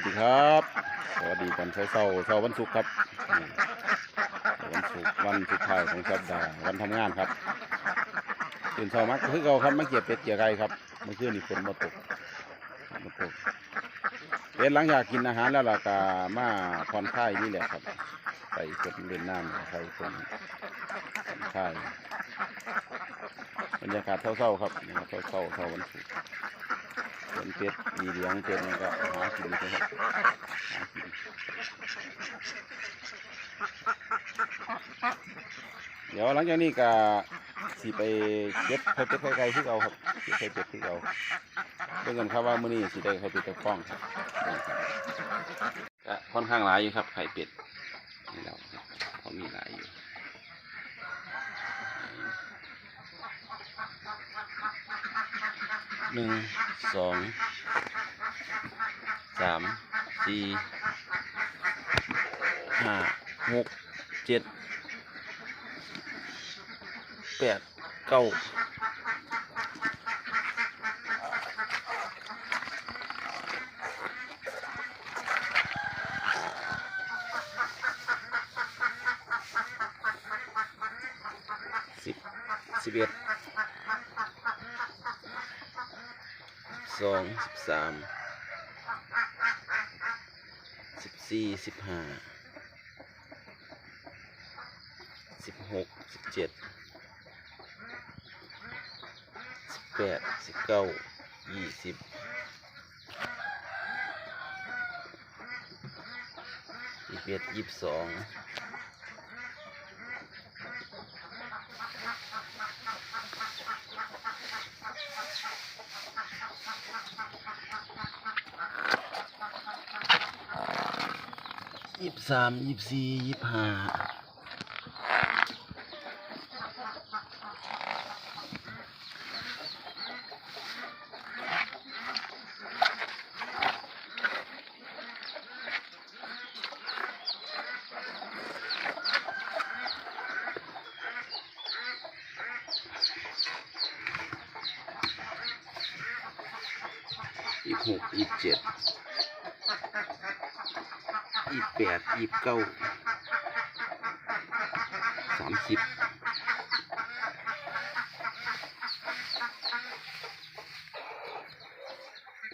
วัสดีครับ สวัสดีตอนเช้าเช้าเช้าวันศุกร์ครับ วันศุกร์วันสุดท้ายของสัปดาห์วันทำงานครับตื่นเช้ามาคือเราครับมาเกียเป็ดเกียไก่ครับเมื่อคืนนี่ฝนมาตกมาตกเป็ดหลังจากกินอาหารแล้วล่ะก็มาผ่อนคลายนี่แหละครับใส่คนเล่นน้ำใส่คนผ่อนคลายบรรยากาศเช้าๆครับนี่ครับเช้าๆเช้าวันศุกร์ เป็นเป็ดมีเลี้ยงเป็ดมันก็หากินนะครับหากินเดี๋ยวหลังจากนี้ก็สิไปเก็บไข่เป็ดไข่ไก่ที่เอาครับเก็บไข่เป็ดที่เอาเพื่อนกันครับว่ามื้อนี้สิได้ไข่เป็ดตะฟ้องครับก็ค่อนข้างหลายอยู่ครับไข่เป็ดนี่เราเขามีหลายอยู่ หนึ่งสองสามสี่ห้าหกเจ็ดแปดเก้าสิบสิบเอ็ด สองสิบสามสิบสี่สิบห้าสิบหกสิบเจ็ดสิบแปดสิบเก้ายี่สิบยี่สิบเอ็ดยี่สิบสอง ยี่สามยี่สี่ยี่ห้ายี่หกยี่เจ็ด ยี่แปดยี่เก้าสามสิบ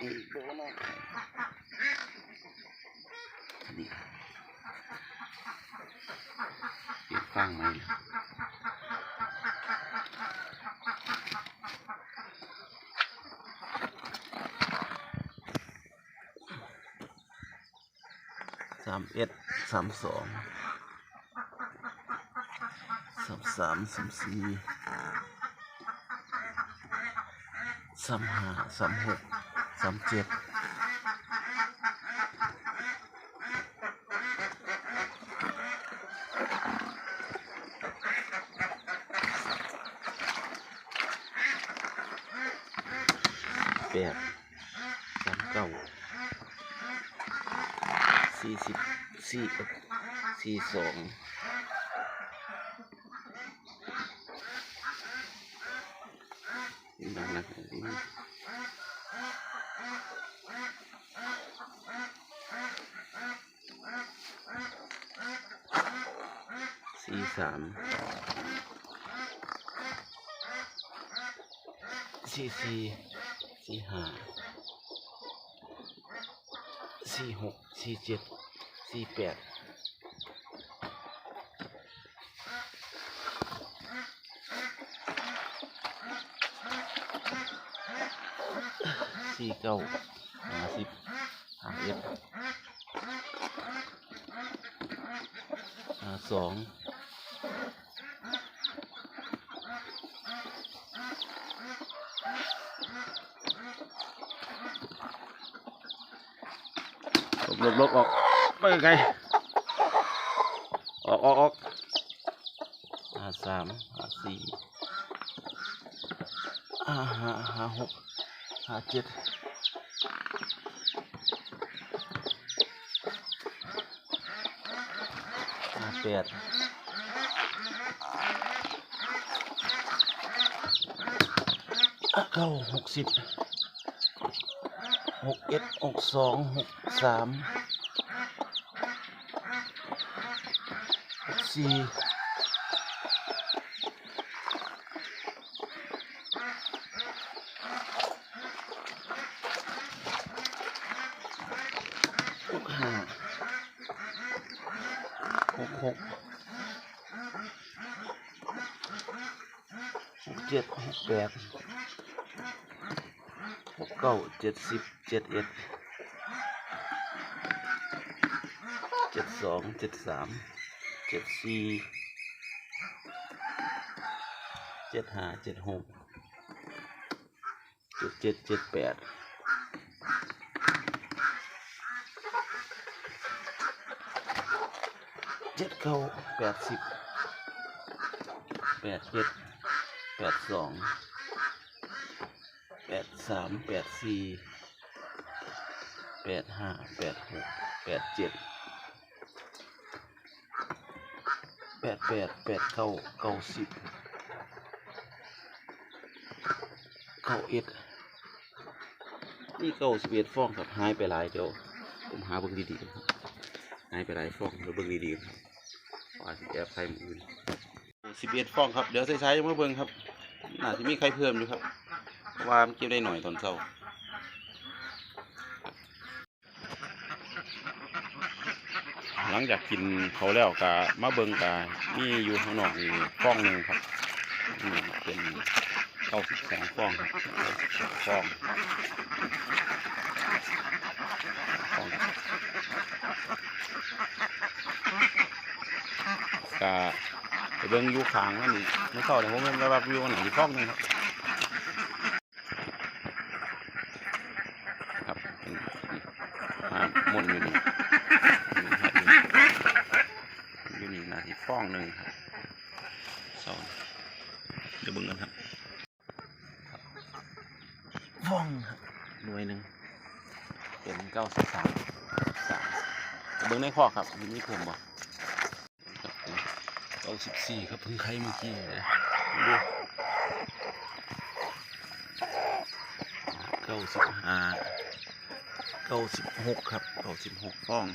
นี่โบนนี่เก็บฟังไหมสามเอ็ด สามสองสามสามสามสี่สามห้าสามหกสามเจ็ดแปดสามเก้าสี่สิบ สี่สี่สองนี่ดังนะนี่สี่สามสี่สี่สี่ห้าสี่หกสี่เจ็ด สี่แปดสี่เก้าห้าสิบห้าเอ็ดห้าสองลบลบลบออก ไปไกลออกออกออกห้าสามห้าสี่ห้าห้าห้าหกห้าเจ็ดห้าแปดห้าเก้าหกสิบหกเอ็ดหกสองหกสามหก สี่หกห้าหกหกหกเจ็ดหกแปดหกเก้าเจ็ดสิบเจ็ดเอ็ดเจ็ดสองเจ็ดสาม เจ็ดสี่เจ็ดห้าเจ็ดหกเจ็ดเจ็ดเจ็ดแปดเจ็ดเก้าแปดสิบแปดเจ็ดแปดสองแปดสามแปดสี่แปดห้าแปดหกแปดเจ็ดแป ดแปดแปดเก้าเก้าสิบเก้าเอ็ดนี่เก้าสิบเอ็ดฟองครับหายไปหลายเดี๋ยวผมหาเบิ่งดีๆครับหายไปหลายฟองเดี๋ยวเบิ่งดีๆครับว่าสิแอบใครมืออื่นสิบเอ็ดฟองครับเดี๋ยวใช้ๆยังมาเบิ่งครับน่าจะมีใครเพิ่มอยู่ครับว่ามันเก็บได้หน่อยตอนเช้า ลังจากกินเขาแล้วก็มาเบิงกามีอยู่ข้างนอกนี่ฟองหนึ่งครับนี่เป็นเก้าสิบสองฟองฟองฟองกาเบิงอยู่ขางนั่นนี่ไม่เข้าเลยผมเป็นแบบวิวอันไหนอีกฟองหนึ่งครับเป็นอ่าหมุนอยู่นี่ อยู่นี่นาที ฟองหนึ่งครับสองเดี๋ยวเบิ่งกันครับฟองครับหน่วยหนึ่งเป็นเก้าสิบสามสามเบิ่งในข้อครับมีนี่เพิ่มบ่ครับเก้าสิบสี่ครับเพิ่งไข่เมื่อกี้เลยดูเก้าสิบห้าเก้าสิบหกครับเก้าสิบหกฟอง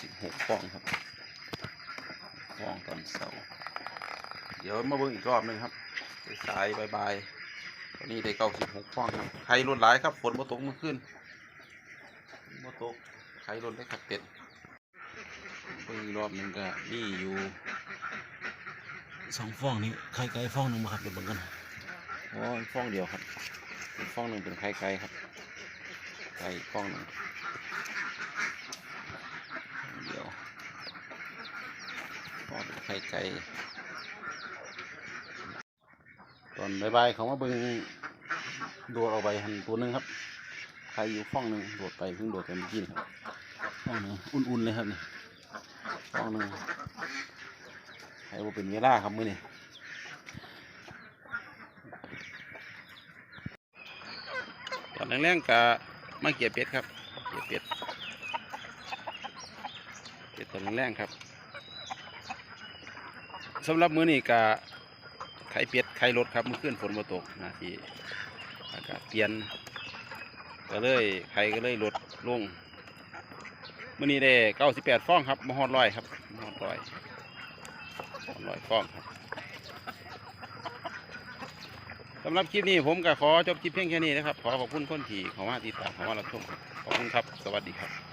สิบ หกฟองครับฟองตอนเสาร์เดี๋ยวมาเบิ่งอีกรอบหนึงครับสายๆบายๆตอนนี้ได้เก้าสิบหกฟองครับไข่ลดหลายครับฝนมาตกเมื่อคืนฝนมาตกไข่ลดได้ขัดเป็ดเบิ่งอีกรอบหนึงก็นี่อยู่สองฟองนี้ไข่ไก่ฟองหนึ่งมาครับเดี๋ยวเบิ่งกันอ๋ออีกฟองเดียวครับอีกฟองหนึ่งเป็นไข่ไก่ครับไก่อีกฟองหนึ่ง เดี๋ยวทอด ไข่ไก่ตอนบายๆเขามาบิ่งโดดเอาไปหันตัวนึงครับไข่อยู่ฟ้องหนึ่งโดดไปเพิ่งโดดไปเมื่อกี้นี่ครับฟ้องหนึ่งอุ่นๆเลยครับนี่ฟ้องหนึ่งไข่ว่าเป็นเวลาครับมื้อนี้ตอนแรงๆกะมาเกี่ยเป็ดครับ เกี่ยเป็ด เป็ดตัวแรงๆครับ สำหรับมื้อนี้กะไข่เป็ดไข่รถครับเมื่อคืนฝนมาตกนะที่อากาศเปลี่ยนก็เลยไข่ก็เลยลดลงมื้อนี้ได้เก้าสิบแปดฟองครับมาฮอดร้อยครับมาฮอดร้อยฮอดร้อยฟองครับสำหรับคลิปนี้ผมก็ขอจบคลิปเพียงแค่นี้นะครับ ขอขอบคุณคนที่เข้ามาติดตามเข้ามารับชมขอบคุณครับ สวัสดีครับ